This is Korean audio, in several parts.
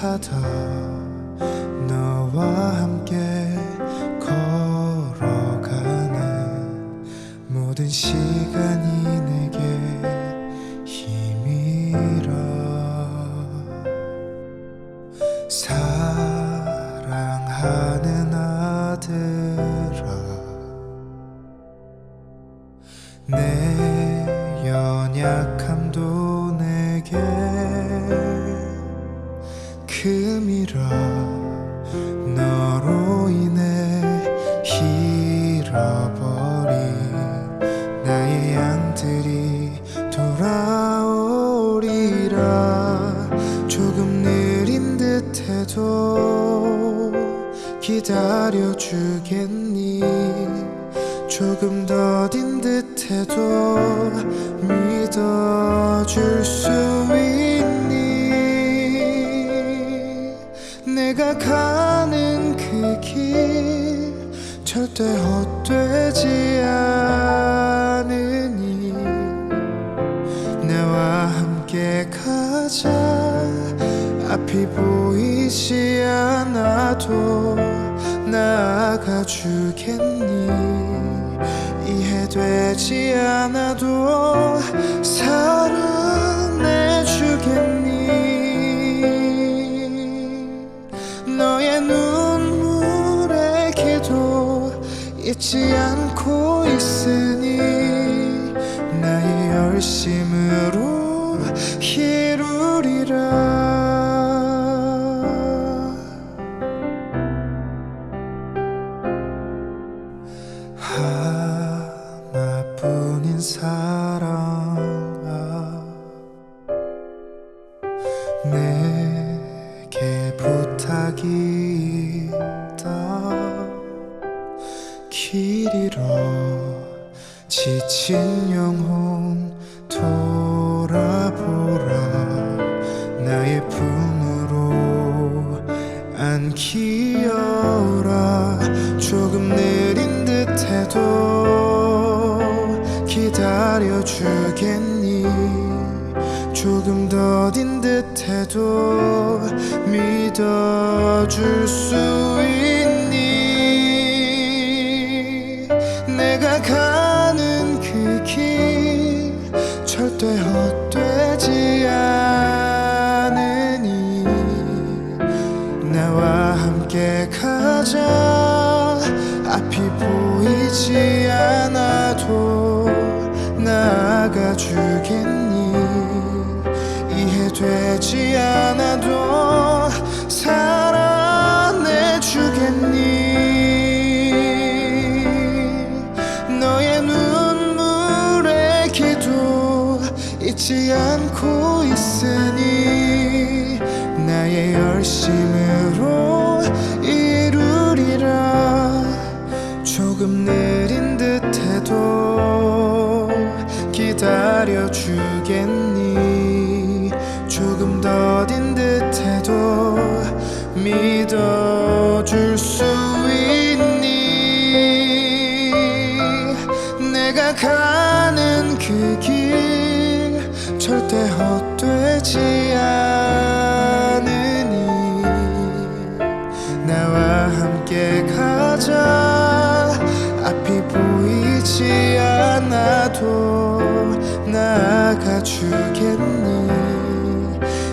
하다 너와 함께 걸어가는 모든 시간이 내게 힘이라 사랑하는 금이라 너로 인해 잃어버린 나의 양들이 돌아오리라. 조금 느린 듯해도 기다려 주겠니? 조금 더딘 듯해도 믿어줄 수 있니 내가 가는 그 길 절대 헛되지 않으니 나와 함께 가자. 앞이 보이지 않아도 나아가 주겠니? 이해되지 않아도 사랑 나의 열심으로 이루리라. 하나뿐인 사랑아 내 지친 영혼 돌아보라. 나의 품으로 안기어라. 조금 느린 듯해도 기다려 주겠니? 조금 더딘 듯해도 믿어줄 수 절대 헛되지 않으니 나와 함께 가자. 앞이 보이지 않아도 나아가 주겠니? 이해되지 않아도 사랑해 주겠니 잊지 않고 있으니 나의 열심으로 이루리라. 조금 느린 듯해도 기다려 주겠니? 조금 더딘 듯해도 믿어줄 수 있니? 내가 가는 그길 절대 헛되지 않으니 나와 함께 가자. 앞이 보이지 않아도 나아가 주겠니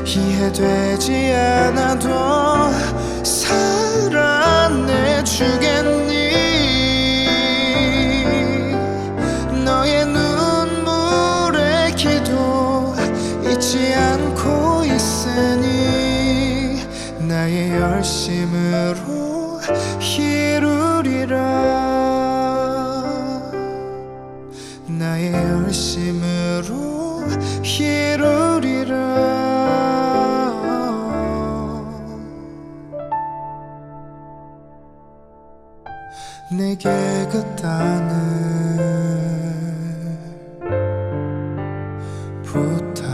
이해되지 않아도 사랑해 주겠니 열심으로 이루리라. 나의 열심으로 이루리라. 내게 그 땅을 부탁